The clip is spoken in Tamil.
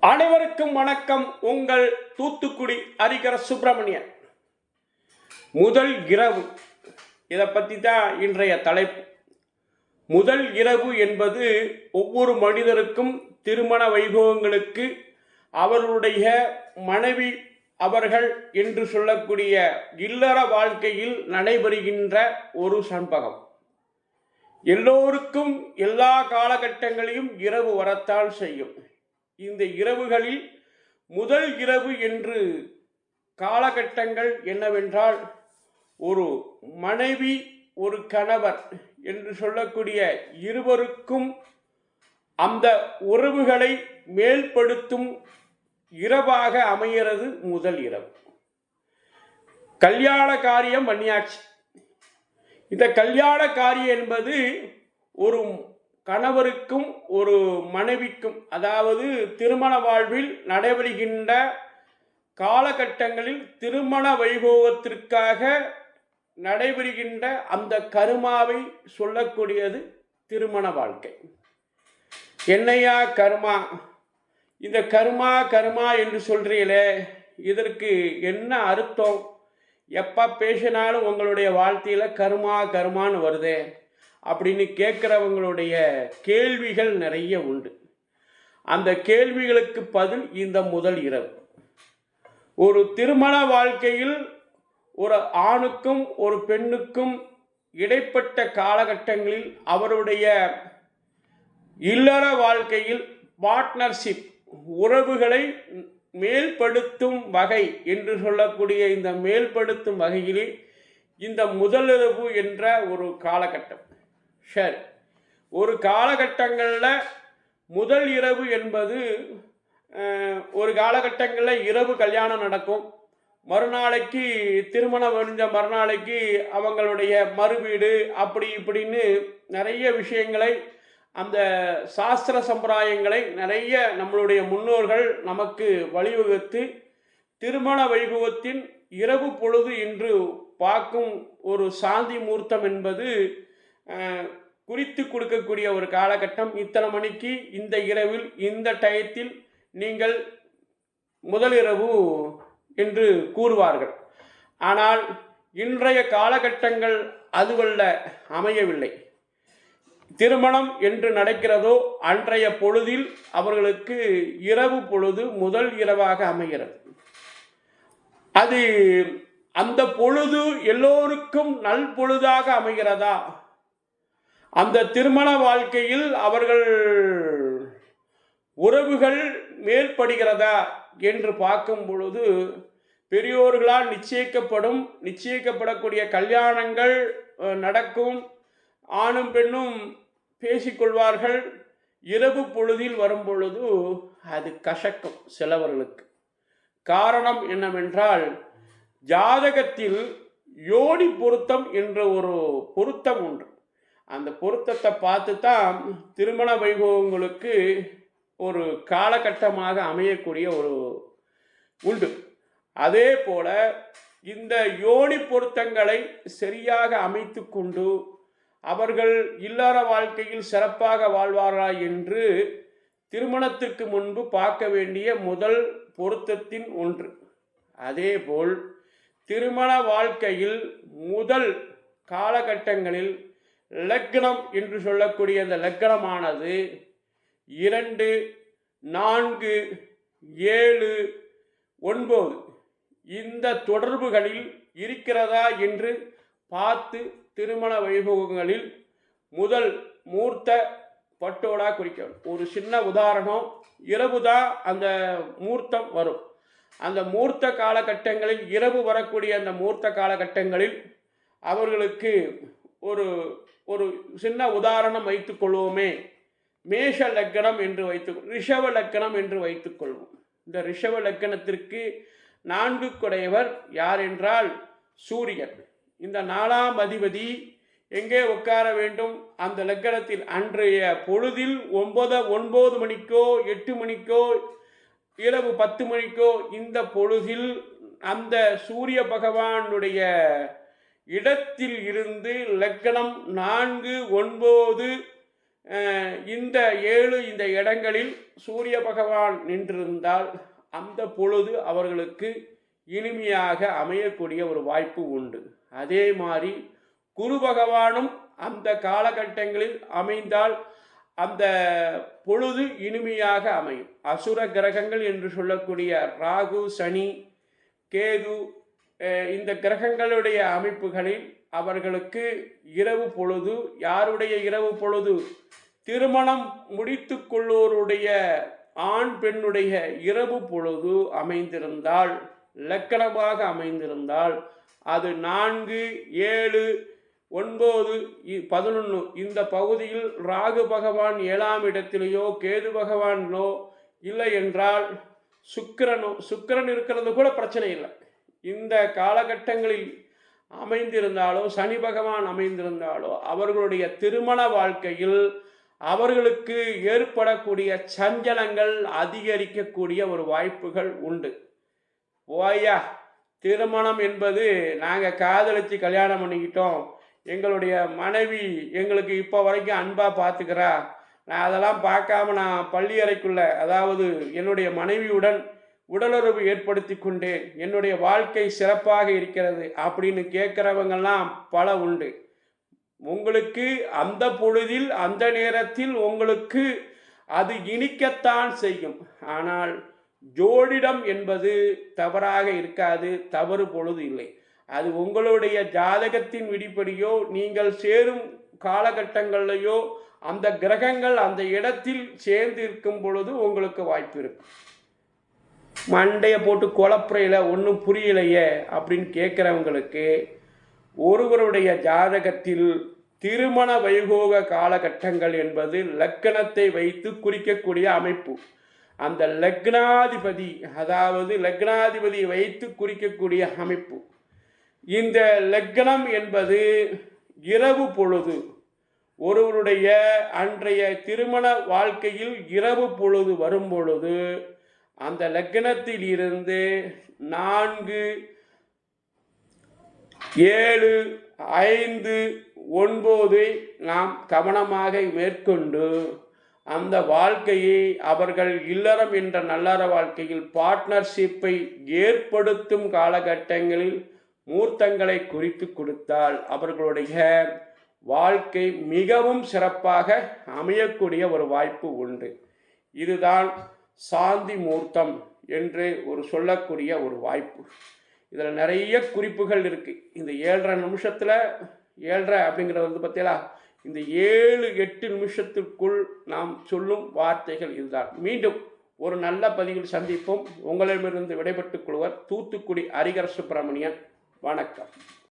அனைவருக்கும் வணக்கம். உங்கள் தூத்துக்குடி ஹரிகர சுப்பிரமணியன். முதல் இரவு. இதை பற்றி தான் இன்றைய தலைப்பு. முதல் இரவு என்பது ஒவ்வொரு மனிதருக்கும் திருமண வைபவங்களுக்கு அவர்களுடைய மனைவி அவர்கள் என்று சொல்லக்கூடிய இல்லற வாழ்க்கையில் நடைபெறுகின்ற ஒரு சண்பகம். எல்லோருக்கும் எல்லா காலகட்டங்களையும் இரவு வரத்தால் செய்யும். இந்த இரவுகளில் முதல் இரவு என்று காலகட்டங்கள் என்னவென்றால் ஒரு மனைவி ஒரு கணவர் என்று சொல்லக்கூடிய இருவருக்கும் அந்த உறவுகளை மேல்படுத்தும் இரவாக அமைகிறது முதல் இரவு. கல்யாண காரியம் பண்ணியாச்சு. இந்த கல்யாண காரியம் என்பது ஒரு கணவருக்கும் ஒரு மனைவிக்கும் அதாவது திருமண வாழ்வில் நடைபெறுகின்ற காலகட்டங்களில் திருமண வைபவத்திற்காக நடைபெறுகின்ற அந்த கருமாவை சொல்லக்கூடியது திருமண வாழ்க்கை. என்னையா கருமா? இந்த கருமா கருமா என்று சொல்றீங்களே இதற்கு என்ன அர்த்தம்? எப்போ பேசினாலும் உங்களுடைய வாழ்க்கையில் கருமா கருமான்னு வருதே அப்படின்னு கேட்குறவங்களுடைய கேள்விகள் நிறைய உண்டு. அந்த கேள்விகளுக்கு பதில் இந்த முதல் இரவு. ஒரு திருமண வாழ்க்கையில் ஒரு ஆணுக்கும் ஒரு பெண்ணுக்கும் இடைப்பட்ட காலகட்டங்களில் அவருடைய இல்லற வாழ்க்கையில் பார்ட்னர்ஷிப் உறவுகளை மேல்படுத்தும் வகை என்று சொல்லக்கூடிய இந்த மேல்படுத்தும் வகையிலே இந்த முதலிரவு என்ற ஒரு காலகட்டம். சரி. ஒரு காலகட்டங்களில் முதல் இரவு என்பது ஒரு காலகட்டங்களில் இரவு கல்யாணம் நடக்கும். மறுநாளைக்கு திருமணம் முடிஞ்ச மறுநாளைக்கு அவங்களுடைய மறுவீடு அப்படி இப்படின்னு நிறைய விஷயங்களை அந்த சாஸ்திர சம்பிரதாயங்களை நிறைய நம்மளுடைய முன்னோர்கள் நமக்கு வழிவகுத்து திருமண வைபவத்தின் இரவு பொழுது என்று பார்க்கும் ஒரு சாந்தி மூர்த்தம் என்பது குறித்து கொடுக்கக்கூடிய ஒரு காலகட்டம். இத்தனை மணிக்கு இந்த இரவில் இந்த டயத்தில் நீங்கள் முதலிரவு என்று கூறுவார்கள். ஆனால் இன்றைய காலகட்டங்கள் அதுவல்ல அமையவில்லை. திருமணம் என்று நடக்கிறதோ அன்றைய பொழுதில் அவர்களுக்கு இரவு பொழுது முதல் இரவாக அமைகிறது. அது அந்த பொழுது எல்லோருக்கும் நல் பொழுதாக அமைகிறதா? அந்த திருமண வாழ்க்கையில் அவர்கள் உறவுகள் மேற்படுகிறதா என்று பார்க்கும் பொழுது பெரியோர்களால் நிச்சயிக்கப்படும் நிச்சயிக்கப்படக்கூடிய கல்யாணங்கள் நடக்கும். ஆணும் பெண்ணும் பேசிக்கொள்வார்கள். இரவு பொழுதில் வரும்பொழுது அது கசக்கும் சிலவர்களுக்கு. காரணம் என்னவென்றால் ஜாதகத்தில் யோனி பொருத்தம் என்ற ஒரு பொருத்தம் உண்டு. அந்த பொருத்தத்தை பார்த்து தான் திருமண வைபவங்களுக்கு ஒரு காலகட்டமாக அமையக்கூடிய ஒரு உண்டு. அதே போல இந்த யோனி பொருத்தங்களை சரியாக அமைத்து கொண்டு அவர்கள் இல்லற வாழ்க்கையில் சிறப்பாக வாழ்வாரா என்று திருமணத்திற்கு முன்பு பார்க்க வேண்டிய முதல் பொருத்தத்தின் ஒன்று. அதேபோல் திருமண வாழ்க்கையில் முதல் காலகட்டங்களில் லக்னம் என்று சொல்லக்கூடிய அந்த லக்னமானது இரண்டு நான்கு ஏழு ஒன்பது இந்த தொடர்புகளில் இருக்கிறதா என்று பார்த்து திருமண வைபவங்களில் முதல் மூர்த்த பட்டோடா குறிக்கணும் ஒரு சின்ன உதாரணம் இரவு தான் அந்த மூர்த்தம் வரும். அந்த மூர்த்த காலகட்டங்களில் இரவு வரக்கூடிய அந்த மூர்த்த காலகட்டங்களில் அவர்களுக்கு ஒரு ஒரு சின்ன உதாரணம் வைத்துக்கொள்வோமே மேஷ லக்கணம் என்று வைத்து ரிஷவ லக்கணம் என்று வைத்துக்கொள்வோம் இந்த ரிஷவ லக்கணத்திற்கு நான்கு குடையவர் யார் என்றால் சூரியன். இந்த நாலாம் அதிபதி எங்கே உட்கார வேண்டும்? அந்த லக்கணத்தில் அன்றைய பொழுதில் ஒன்பது ஒன்பது மணிக்கோ எட்டு மணிக்கோ இரவு பத்து மணிக்கோ இந்த பொழுதில் அந்த சூரிய பகவானுடைய இடத்தில் இருந்து லக்கணம் நான்கு ஒன்பது இந்த ஏழு இந்த இடங்களில் சூரிய பகவான் நின்றிருந்தால் அந்த பொழுது அவர்களுக்கு இனிமையாக அமையக்கூடிய ஒரு வாய்ப்பு உண்டு. அதே மாதிரி குரு பகவானும் அந்த காலகட்டங்களில் அமைந்தால் அந்த பொழுது இனிமையாக அமையும். அசுர கிரகங்கள் என்று சொல்லக்கூடிய ராகு சனி கேது இந்த கிரகங்களுடைய அமைப்புகளில் அவர்களுக்கு இரவு பொழுது யாருடைய இரவு பொழுது? திருமணம் முடித்து கொள்வோருடைய ஆண் பெண்ணுடைய இரவு பொழுது அமைந்திருந்தால் லக்கணமாக அமைந்திருந்தால் அது நான்கு ஏழு ஒன்பது பதினொன்று இந்த பகுதியில் ராகு பகவான் ஏழாம் இடத்திலேயோ கேது பகவானோ இல்லை என்றால் சுக்கிரனோ சுக்கிரன் இருக்கிறது கூட பிரச்சனை இல்லை. இந்த காலகட்டங்களில் அமைந்திருந்தாலோ சனி பகவான் அமைந்திருந்தாலோ அவர்களுடைய திருமண வாழ்க்கையில் அவர்களுக்கு ஏற்படக்கூடிய சஞ்சலங்கள் அதிகரிக்கக்கூடிய ஒரு வாய்ப்புகள் உண்டு. ஓய்யா திருமணம் என்பது நாங்கள் காதலிச்சு கல்யாணம் பண்ணிக்கிட்டோம். எங்களுடைய மனைவி எங்களுக்கு இப்போ வரைக்கும் அன்பாக பார்த்துக்கிறா நான் அதெல்லாம் பார்க்காம நான் பள்ளி அறைக்குள்ள அதாவது என்னுடைய மனைவியுடன் உடலுறவு ஏற்படுத்தி கொண்டேன். என்னுடைய வாழ்க்கை சிறப்பாக இருக்கிறது அப்படின்னு கேட்குறவங்கெல்லாம் பல உண்டு. உங்களுக்கு அந்த பொழுதில் அந்த நேரத்தில் உங்களுக்கு அது இனிக்கத்தான் செய்யும். ஆனால் ஜோடிடம் என்பது தவறாக இருக்காது தவறு பொழுது இல்லை. அது உங்களுடைய ஜாதகத்தின் விடிப்படியோ நீங்கள் சேரும் காலகட்டங்கள்லையோ அந்த கிரகங்கள் அந்த இடத்தில் சேர்ந்து இருக்கும் பொழுது உங்களுக்கு வாய்ப்பு இருக்கும் மண்டையை போட்டு குழப்புறையில் ஒன்றும் புரியலையே அப்படின்னு கேட்குறவங்களுக்கு ஒருவருடைய ஜாதகத்தில் திருமண வைகோக காலகட்டங்கள் என்பது லக்கணத்தை வைத்து குறிக்கக்கூடிய அமைப்பு. அந்த லக்னாதிபதி அதாவது லக்னாதிபதியை வைத்து குறிக்கக்கூடிய அமைப்பு. இந்த லக்னம் என்பது இரவு பொழுது. ஒருவருடைய அன்றைய திருமண வாழ்க்கையில் இரவு பொழுது வரும் பொழுது அந்த லக்னத்தில் இருந்து நான்கு ஏழு ஐந்து ஒன்பதை நாம் கவனமாக மேற்கொண்டு அந்த வாழ்க்கையை அவர்கள் இல்லறம் என்ற நல்லற வாழ்க்கையில் பார்ட்னர்ஷிப்பை ஏற்படுத்தும் காலகட்டங்களில் மூர்த்தங்களை குறித்து கொடுத்தால் அவர்களுடைய வாழ்க்கை மிகவும் சிறப்பாக அமையக்கூடிய ஒரு வாய்ப்பு உண்டு. இதுதான் சாந்தி மூர்த்தம் என்று ஒரு சொல்லக்கூடிய ஒரு வாய்ப்பு. இதில் நிறைய குறிப்புகள் இருக்குது இந்த ஏழரை நிமிஷத்தில் ஏழரை அப்படிங்கிறது வந்து பார்த்தீங்களா இந்த ஏழு எட்டு நிமிஷத்திற்குள் நாம் சொல்லும் வார்த்தைகள் இதுதான். மீண்டும் ஒரு நல்ல பதிவில் சந்திப்போம். உங்களிடமிருந்து விடைபெற்றுக் கொள்வர் தூத்துக்குடி ஹரிகர சுப்பிரமணியன் வணக்கம்.